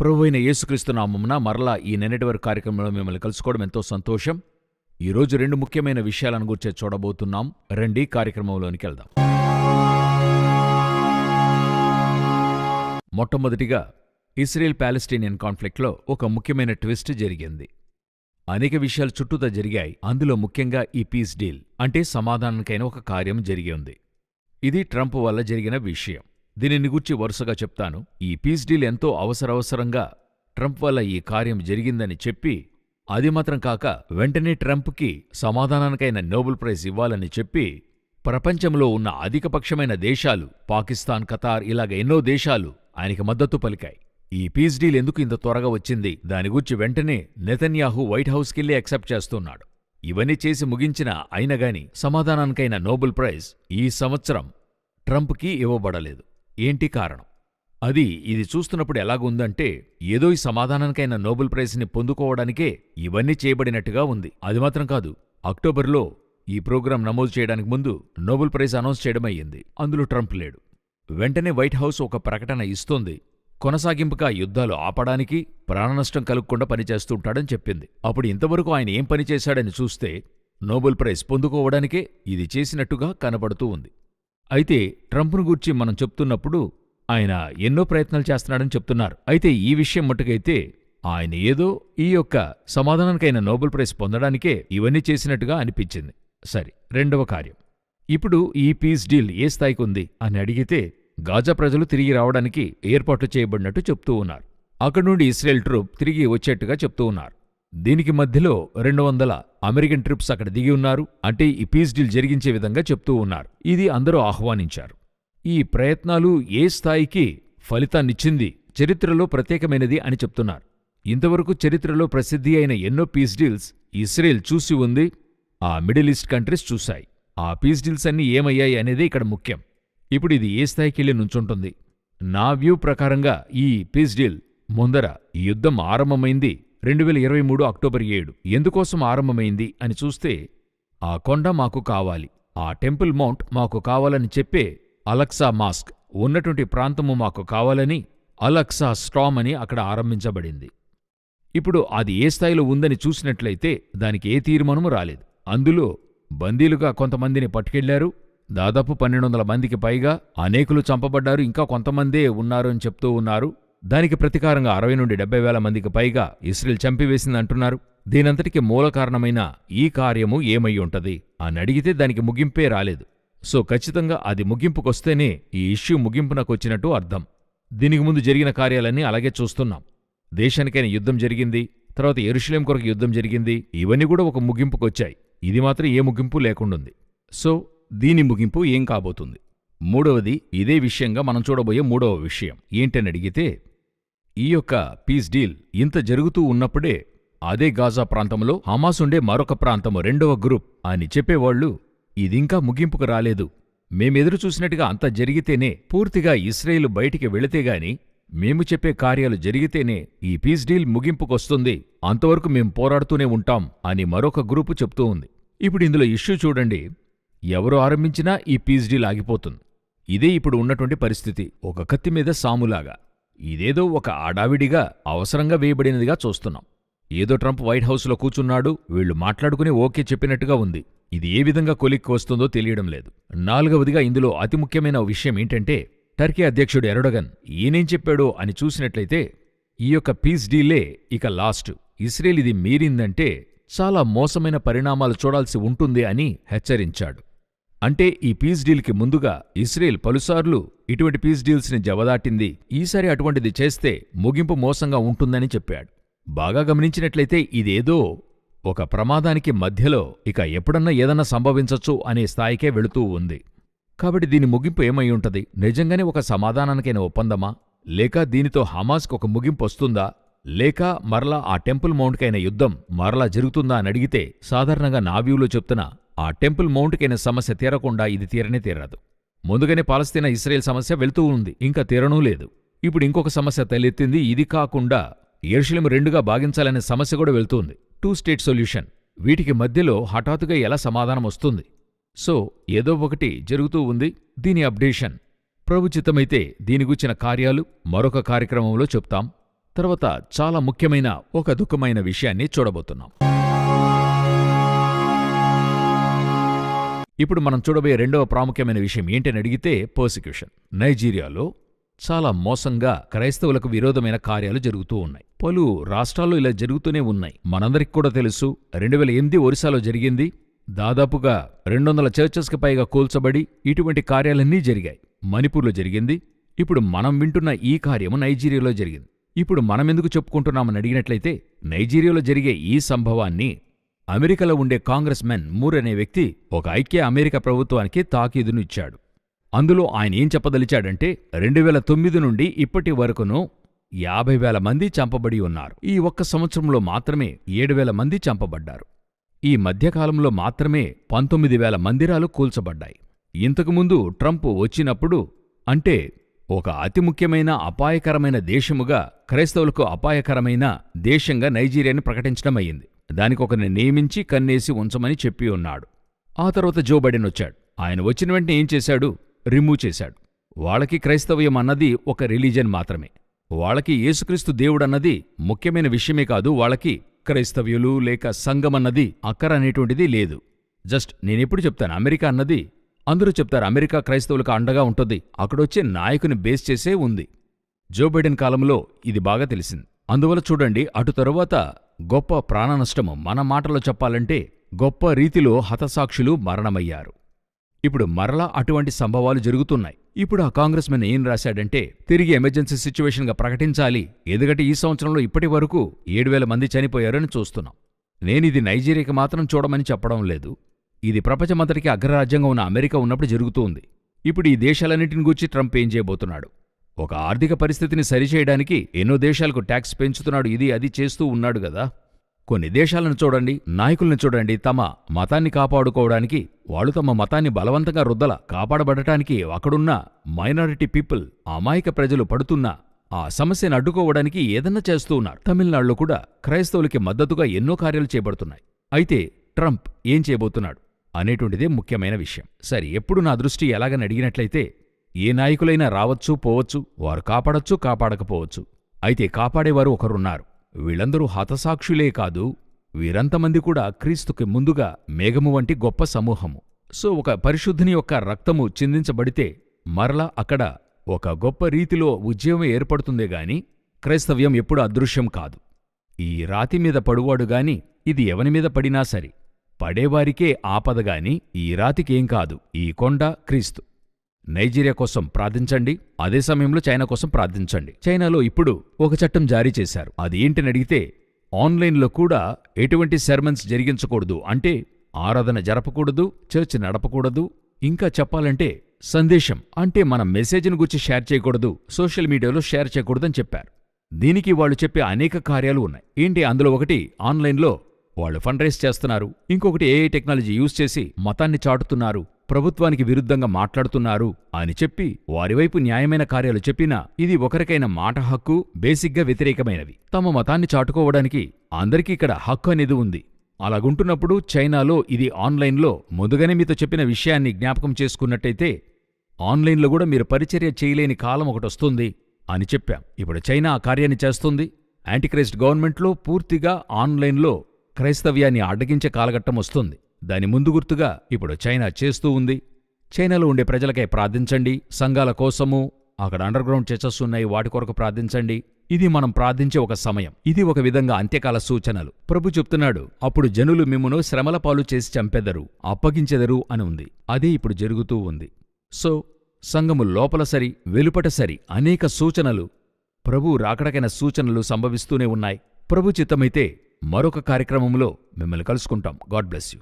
ప్రభు అయిన యేసుక్రీస్తు నామమున మరలా ఈ నిన్నటి వరకు కార్యక్రమంలో మిమ్మల్ని కలుసుకోవడం ఎంతో సంతోషం. ఈ రోజు రెండు ముఖ్యమైన విషయాలను గురించి చూడబోతున్నాం. రండి కార్యక్రమంలోనికి వెళ్దాం. మొట్టమొదటిగా ఇస్రేల్ పాలెస్టీనియన్ కాన్ఫ్లిక్ట్లో ఒక ముఖ్యమైన ట్విస్ట్ జరిగింది. అనేక విషయాలు చుట్టూతా జరిగాయి. అందులో ముఖ్యంగా ఈ పీస్ డీల్ అంటే సమాధానానికైన ఒక కార్యం జరిగి ఉంది. ఇది ట్రంప్ వల్ల జరిగిన విషయం. దీనిని గుర్చి వరుసగా చెప్తాను. ఈ పీస్ డీల్ ఎంతో అవసరవసరంగా ట్రంప్ వల్ల ఈ కార్యం జరిగిందని చెప్పి అది మాత్రం కాక వెంటనే ట్రంప్కి సమాధానానికైన నోబెల్ ప్రైజ్ ఇవ్వాలని చెప్పి ప్రపంచంలో ఉన్న అధికపక్షమైన దేశాలు పాకిస్తాన్ ఖతార్ ఇలాగ ఎన్నో దేశాలు ఆయనకి మద్దతు పలికాయి. ఈ పీస్ డీల్ ఎందుకు ఇంత త్వరగా వచ్చింది? దాని గురించి వెంటనే నెతన్యాహు వైట్ హౌస్కెళ్ళి యాక్సెప్ట్ చేస్తున్నాడు. ఇవన్నీ చేసి ముగించిన అయినగాని సమాధానానికైన నోబెల్ ప్రైజ్ ఈ సంవత్సరం ట్రంప్కి ఇవ్వబడలేదు. ఏంటి కారణం? అది ఇది చూస్తున్నప్పుడు ఎలాగుందంటే ఏదో ఈ సమాధానానికైన నోబెల్ ప్రైజ్ని పొందుకోవడానికే ఇవన్నీ చేయబడినట్టుగా ఉంది. అది మాత్రం కాదు అక్టోబర్లో ఈ ప్రోగ్రాం నమోదు చేయడానికి ముందు నోబెల్ ప్రైజ్ అనౌన్స్ చేయడమయ్యింది అందులో ట్రంప్ లేడు. వెంటనే వైట్ హౌస్ ఒక ప్రకటన ఇస్తోంది. కొనసాగింపుగా యుద్ధాలు ఆపడానికి ప్రాణనష్టం కలుగకుండా పనిచేస్తుంటాడని చెప్పింది. అప్పుడు ఇంతవరకు ఆయన ఏం పనిచేశాడని చూస్తే నోబెల్ ప్రైజ్ పొందుకోవడానికే ఇది చేసినట్టుగా కనబడుతూ ఉంది. అయితే ట్రంప్ను గూర్చి మనం చెప్తున్నప్పుడు ఆయన ఎన్నో ప్రయత్నాలు చేస్తున్నాడని చెప్తున్నారు. అయితే ఈ విషయం మట్టుకైతే ఆయన ఏదో ఈ యొక్క సమాధానానికైన నోబెల్ ప్రైజ్ పొందడానికే ఇవన్నీ చేసినట్టుగా అనిపించింది. సరే రెండవ కార్యం. ఇప్పుడు ఈ పీస్ డీల్ ఏ స్థాయికి ఉంది అని అడిగితే గాజా ప్రజలు తిరిగి రావడానికి ఏర్పాట్లు చేయబడినట్టు చెప్తూ ఉన్నారు. అక్కడి నుండి ఇస్రాయెల్ ట్రూప్ తిరిగి వచ్చేట్టుగా చెప్తూ ఉన్నారు. దీనికి మధ్యలో రెండు వందల అమెరికన్ ట్రిప్స్ అక్కడ దిగి ఉన్నారు. అంటే ఈ పీస్ డీల్ జరిగించే విధంగా చెప్తూ ఉన్నారు. ఇది అందరూ ఆహ్వానించారు. ఈ ప్రయత్నాలు ఏ స్థాయికి ఫలితాన్నిచ్చింది చరిత్రలో ప్రత్యేకమైనది అని చెప్తున్నారు. ఇంతవరకు చరిత్రలో ప్రసిద్ధి అయిన ఎన్నో పీస్ డీల్స్ ఇస్రేల్ చూసి ఉంది ఆ మిడిల్ ఈస్ట్ కంట్రీస్ చూశాయి. ఆ పీస్ డీల్స్ అన్నీ ఏమయ్యాయి అనేది ఇక్కడ ముఖ్యం. ఇప్పుడు ఇది ఏ స్థాయికి వెళ్ళి నుంచుంటుంది? నా వ్యూ ప్రకారంగా ఈ పీస్ డీల్ ముందర ఈ యుద్ధం ఆరంభమైంది రెండు వేల ఇరవై మూడు అక్టోబర్ ఏడు. ఎందుకోసం ఆరంభమైంది అని చూస్తే ఆ కొండ మాకు కావాలి. ఆ టెంపుల్ మౌంట్ మాకు కావాలని చెప్పే అలక్సా మాస్క్ ఉన్నటువంటి ప్రాంతము మాకు కావాలని అలక్సా స్టామ్ అని అక్కడ ఆరంభించబడింది. ఇప్పుడు అది ఏ స్థాయిలో ఉందని చూసినట్లయితే దానికి ఏ తీర్మానము రాలేదు. అందులో బందీలుగా కొంతమందిని పట్టుకెళ్ళారు. దాదాపు పన్నెండు వందల మందికి పైగా అనేకులు చంపబడ్డారు. ఇంకా కొంతమందే ఉన్నారు అని చెప్తూ ఉన్నారు. దానికి ప్రతీకారంగా అరవై నుండి డెబ్బై వేల మందికి పైగా ఇస్రేల్ చంపివేసిందంటున్నారు. దీనంతటికి మూల కారణమైన ఈ కార్యము ఏమై ఉంటది అని అడిగితే దానికి ముగింపే రాలేదు. సో ఖచ్చితంగా అది ముగింపుకొస్తేనే ఈ ఇష్యూ ముగింపునకొచ్చినట్టు అర్థం. దీనికి ముందు జరిగిన కార్యాలన్నీ అలాగే చూస్తున్నాం. దేశానికైనా యుద్ధం జరిగింది తర్వాత ఎరుషులేం కొరకు యుద్ధం జరిగింది ఇవన్నీ కూడా ఒక ముగింపుకొచ్చాయి. ఇది మాత్రం ఏ ముగింపు లేకుండుంది. సో దీని ముగింపు ఏం కాబోతుంది? మూడవది ఇదే విషయంగా మనం చూడబోయే మూడవ విషయం. ఏంటని అడిగితే ఈ యొక్క పీస్ డీల్ ఇంత జరుగుతూ ఉన్నప్పుడే అదే గాజా ప్రాంతంలో హమాస్ ఉండే మరొక ప్రాంతము రెండవ గ్రూప్ అని చెప్పేవాళ్ళు ఇదింకా ముగింపుకు రాలేదు. మేమెదురు చూసినట్టుగా అంత జరిగితేనే పూర్తిగా ఇస్రాయిల్ బయటికి వెళితేగాని మేము చెప్పే కార్యాలు జరిగితేనే ఈ పీస్ డీల్ ముగింపుకొస్తుంది అంతవరకు మేం పోరాడుతూనే ఉంటాం అని మరొక గ్రూపు చెప్తూ ఉంది. ఇప్పుడు ఇందులో ఇష్యూ చూడండి. ఎవరు ఆరంభించినా ఈ పీస్ డీల్ ఆగిపోతుంది. ఇదే ఇప్పుడు ఉన్నటువంటి పరిస్థితి. ఒక కత్తి మీద సాములాగా. ఇదేదో ఒక అడావిడిగా అవసరంగా వేయబడినదిగా చూస్తున్నాం. ఏదో ట్రంప్ వైట్ హౌస్లో కూచున్నాడు వీళ్ళు మాట్లాడుకుని ఓకే చెప్పినట్టుగా ఉంది. ఇది ఏ విధంగా కొలిక్కి వస్తుందో తెలియడం లేదు. నాలుగవదిగా ఇందులో అతి ముఖ్యమైన విషయం ఏంటంటే టర్కీ అధ్యక్షుడు ఎరడగన్ ఈయనేం చెప్పాడో అని చూసినట్లయితే ఈ యొక్క పీస్ డీలే ఇక లాస్ట్. ఇస్రేల్ ఇది మీరిందంటే చాలా మోసమైన పరిణామాలు చూడాల్సి ఉంటుంది అని హెచ్చరించాడు. అంటే ఈ పీస్ డీల్కి ముందుగా ఇస్రేల్ పలుసార్లు ఇటువంటి పీస్ డీల్స్ని జవదాటింది. ఈసారి అటువంటిది చేస్తే ముగింపు మోసంగా ఉంటుందని చెప్పాడు. బాగా గమనించినట్లయితే ఇదేదో ఒక ప్రమాదానికి మధ్యలో ఇక ఎప్పుడన్నా ఏదన్నా సంభవించొచ్చు అనే స్థాయికే వెళుతూ ఉంది. కాబట్టి దీని ముగింపు ఏమై ఉంటది? నిజంగానే ఒక సమాధానానికైన ఒప్పందమా? లేక దీనితో హమాస్కు ఒక ముగింపు వస్తుందా? లేక మరలా ఆ టెంపుల్ మౌంట్కైన యుద్ధం మరలా జరుగుతుందా అని అడిగితే సాధారణంగా నా వ్యూలో చెప్తున్నా ఆ టెంపుల్ మౌంట్కైన సమస్య తీరకుండా ఇది తీరనే తీరదు. ముందుగానే పాలస్తీనా ఇస్రాయేల్ సమస్య వెళ్తూ ఉంది ఇంకా తీరనూ లేదు. ఇప్పుడు ఇంకొక సమస్య తలెత్తింది ఇది కాకుండా ఎరుషలేం రెండుగా భాగించాలనే సమస్య కూడా వెళ్తుంది. టూ స్టేట్ సొల్యూషన్ వీటికి మధ్యలో హఠాత్తుగా ఎలా సమాధానం వస్తుంది? సో ఏదో ఒకటి జరుగుతూ ఉంది దీని అప్డేషన్. ప్రభుచితమైతే దీని గుచ్చిన కార్యాలు మరొక కార్యక్రమంలో చెప్తాం. తర్వాత చాలా ముఖ్యమైన ఒక దుఃఖమైన విషయాన్ని చూడబోతున్నాం. ఇప్పుడు మనం చూడబోయే రెండవ ప్రాముఖ్యమైన విషయం ఏంటని అడిగితే పర్సిక్యూషన్ నైజీరియాలో చాలా మోసంగా క్రైస్తవులకు విరోధమైన కార్యాలు జరుగుతూ ఉన్నాయి. పలు రాష్ట్రాల్లో ఇలా జరుగుతూనే ఉన్నాయి. మనందరికి కూడా తెలుసు రెండు వేల ఎనిమిది ఒరిస్సాలో జరిగింది. దాదాపుగా రెండు వందల చర్చెస్కి పైగా కూల్చబడి ఇటువంటి కార్యాలన్నీ జరిగాయి. మణిపూర్లో జరిగింది. ఇప్పుడు మనం వింటున్న ఈ కార్యము నైజీరియాలో జరిగింది. ఇప్పుడు మనమెందుకు చెప్పుకుంటున్నామని అడిగినట్లయితే నైజీరియాలో జరిగే ఈ సంభవాన్ని అమెరికాలో ఉండే కాంగ్రెస్ మెన్ మూర్ అనే వ్యక్తి ఒక ఐక్య అమెరికా ప్రభుత్వానికి తాకీదును ఇచ్చాడు అందులో ఆయన ఏం చెప్పదలిచాడంటే రెండు వేల తొమ్మిది నుండి ఇప్పటి వరకును యాభై వేల మంది చంపబడి ఉన్నారు. ఈ ఒక్క సంవత్సరంలో మాత్రమే ఏడు వేల మంది చంపబడ్డారు. ఈ మధ్యకాలంలో మాత్రమే పంతొమ్మిది వేల మందిరాలు కూల్చబడ్డాయి. ఇంతకుముందు ట్రంప్ వచ్చినప్పుడు అంటే ఒక అతి ముఖ్యమైన అపాయకరమైన దేశముగా క్రైస్తవులకు అపాయకరమైన దేశంగా నైజీరియాని ప్రకటించడం అయింది దానికొకరిని నియమించి కన్నేసి ఉంచమని చెప్పి ఉన్నాడు. ఆ తర్వాత జో బైడెన్ వచ్చాడు. ఆయన వచ్చిన వెంటనే ఏం చేశాడు? రిమూవ్ చేశాడు. వాళ్ళకి క్రైస్తవ్యం అన్నది ఒక రిలీజన్ మాత్రమే. వాళ్ళకి యేసుక్రీస్తు దేవుడన్నది ముఖ్యమైన విషయమే కాదు వాళ్ళకి క్రైస్తవ్యులు లేక సంఘమన్నది అక్కర అనేటువంటిది లేదు. జస్ట్ నేనెప్పుడు చెప్తాను అమెరికా అన్నది అందరూ చెప్తారు అమెరికా క్రైస్తవులకు అండగా ఉంటుంది అక్కడొచ్చే నాయకుని బేస్ చేసే ఉంది. జో బైడెన్ కాలంలో ఇది బాగా తెలిసింది. అందువల్ల చూడండి అటు తరువాత గొప్ప ప్రాణనష్టము మన మాటలో చెప్పాలంటే గొప్ప రీతిలో హతసాక్షులు మరణమయ్యారు. ఇప్పుడు మరలా అటువంటి సంభవాలు జరుగుతున్నాయి. ఇప్పుడు ఆ కాంగ్రెస్ మెన్ ఏం రాశాడంటే తిరిగి ఎమర్జెన్సీ సిచ్యువేషన్గా ప్రకటించాలి. ఎందుకంటే ఈ సంవత్సరంలో ఇప్పటి వరకు ఏడు వేల మంది చనిపోయారని చూస్తున్నాం. నేనిది నైజీరియాకి మాత్రం చూడమని చెప్పడం లేదు. ఇది ప్రపంచమంతటికి అగ్రరాజ్యంగా ఉన్న అమెరికా ఉన్నప్పుడు జరుగుతోంది ఇప్పుడు ఈ దేశాలన్నింటిని గూర్చి ట్రంప్ ఏం చేయబోతున్నాడు? ఒక ఆర్థిక పరిస్థితిని సరిచేయడానికి ఎన్నో దేశాలకు ట్యాక్స్ పెంచుతున్నాడు ఇది అది చేస్తూ ఉన్నాడు గదా కొన్ని దేశాలను చూడండి నాయకుల్ని చూడండి తమ మతాన్ని కాపాడుకోవడానికి వాళ్ళు తమ మతాన్ని బలవంతంగా రుద్దల కాపాడబడటానికి అక్కడున్న మైనారిటీ పీపుల్ అమాయక ప్రజలు పడుతున్న ఆ సమస్యను అడ్డుకోవడానికి ఏదన్నా చేస్తూ ఉన్నారు. తమిళనాడులో కూడా క్రైస్తవులకి మద్దతుగా ఎన్నో కార్యాలు చేపడుతున్నాయి. అయితే ట్రంప్ ఏం చేయబోతున్నాడు అనేటువంటిదే ముఖ్యమైన విషయం. సరే ఎప్పుడు నా దృష్టి ఎలాగని అడిగినట్లయితే ఏ నాయకులైనా రావచ్చు పోవచ్చు వారు కాపాడచ్చు కాపాడకపోవచ్చు. అయితే కాపాడేవారు ఒకరున్నారు. వీళ్ళందరూ హతసాక్షులే కాదు వీరంతమంది కూడా క్రీస్తుకి ముందుగా మేఘము వంటి గొప్ప సమూహము. సో ఒక పరిశుద్ధుని యొక్క రక్తము చిందించబడితే మరలా అక్కడ ఒక గొప్ప రీతిలో ఉద్యమం ఏర్పడుతుందే గాని క్రైస్తవ్యం ఎప్పుడు అదృశ్యం కాదు. ఈ రాతి మీద పడువాడు గాని ఇది ఎవని మీద పడినా సరే పడేవారికే ఆపదగాని ఈ రాతికేం కాదు ఈ కొండ క్రీస్తు. నైజీరియా కోసం ప్రార్థించండి అదే సమయంలో చైనా కోసం ప్రార్థించండి. చైనాలో ఇప్పుడు ఒక చట్టం జారీ చేశారు. అది ఏంటని అడిగితే ఆన్లైన్లో కూడా ఎటువంటి సెర్మన్స్ జరిగించకూడదు. అంటే ఆరాధన జరపకూడదు చర్చ్ నడపకూడదు. ఇంకా చెప్పాలంటే సందేశం అంటే మన మెసేజ్ను గురించి షేర్ చేయకూడదు సోషల్ మీడియాలో షేర్ చేయకూడదని చెప్పారు. దీనికి వాళ్ళు చెప్పే అనేక కార్యాలు ఉన్నాయి. ఏంటి అందులో ఒకటి ఆన్లైన్లో వాళ్ళు ఫండ్ రైజ్ చేస్తున్నారు. ఇంకొకటి ఏఐ టెక్నాలజీ యూజ్ చేసి మతాన్ని చాటుతున్నారు. ప్రభుత్వానికి విరుద్ధంగా మాట్లాడుతున్నారు అని చెప్పి వారివైపు న్యాయమైన కార్యాలు చెప్పినా ఇది ఒకరికైన మాట హక్కు బేసిక్గా వ్యతిరేకమైనవి. తమ మతాన్ని చాటుకోవడానికి అందరికీ ఇక్కడ హక్కు అనేది ఉంది. అలాగుంటున్నప్పుడు చైనాలో ఇది ఆన్లైన్లో ముందుగానే మీతో చెప్పిన విషయాన్ని జ్ఞాపకం చేసుకున్నట్టయితే ఆన్లైన్లో కూడా మీరు పరిచర్య చేయలేని కాలం ఒకటొస్తుంది అని చెప్పాం. ఇప్పుడు చైనా ఆ కార్యాన్ని చేస్తుంది. యాంటీక్రైస్ట్ గవర్నమెంట్లో పూర్తిగా ఆన్లైన్లో క్రైస్తవ్యాన్ని అడ్డగించే కాలఘట్టం వస్తుంది. దాని ముందు గుర్తుగా ఇప్పుడు చైనా చేస్తూ ఉంది. చైనాలో ఉండే ప్రజలకై ప్రార్థించండి. సంఘాల కోసము అక్కడ అండర్ గ్రౌండ్ చర్చస్ ఉన్నాయి వాటి కొరకు ప్రార్థించండి. ఇది మనం ప్రార్థించే ఒక సమయం. ఇది ఒక విధంగా అంత్యకాల సూచనలు. ప్రభు చెప్తున్నాడు అప్పుడు జనులు మిమ్మును శ్రమల పాలు చేసి చంపెదరు అప్పగించెదరు అని ఉంది. అదే ఇప్పుడు జరుగుతూ ఉంది. సో సంఘము లోపల సరి వెలుపట సరి అనేక సూచనలు ప్రభు రాకడకైన సూచనలు సంభవిస్తూనే ఉన్నాయి. ప్రభు చిత్తమైతే మరొక కార్యక్రమంలో మిమ్మల్ని కలుసుకుంటాం. God bless you.